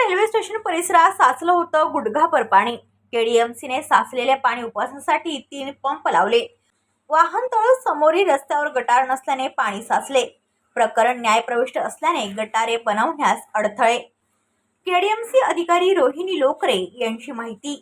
Railway station परिसरात साचलं होतं गुडघाभर पाणी केडीएमसीने साचलेले पाणी उपसासाठी तीन पंप लावले. वाहनतळ समोरील रस्त्यावर गटार नसल्याने पाणी साचले. प्रकरण न्यायप्रविष्ट असल्याने गटारे बनवण्यास अडथळे. केडीएमसी अधिकारी रोहिणी लोकरे यांची माहिती.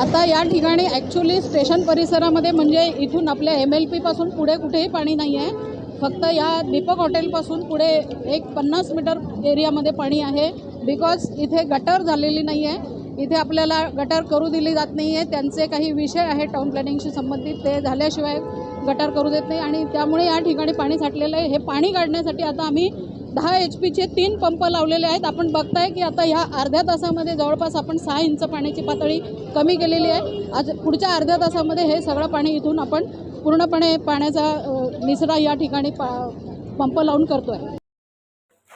आता या ठिकाणी ॲक्च्युली स्टेशन परिसरामध्ये म्हणजे इथून आपल्या एम एल पीपासून पुढे कुठेही पाणी नाही आहे फक्त या दीपक हॉटेलपासून पुढे एक पन्नास मीटर एरियामध्ये पाणी आहे. बिकॉज इथे गटर झालेली नाही आहे इथे आपल्याला गटर करू दिली जात नाही आहे त्यांचे काही विषय आहे टाऊन प्लॅनिंगशी संबंधित. ते झाल्याशिवाय गटार करू देत नाही आणि त्यामुळे या ठिकाणी पाणी साठलेलं आहे. हे पाणी काढण्यासाठी आता आम्ही दहा एच पीचे तीन पंप लावलेले आहेत. आपण बघताय की आता ह्या अर्ध्या तासामध्ये जवळपास आपण सहा इंच पाण्याची पातळी कमी केलेली आहे. आज पुढच्या अर्ध्या तासामध्ये हे सगळं पाणी इथून आपण पूर्णपणे पाण्याचा निसरा निचरा या ठिकाणी पा पंप लावून करतो आहे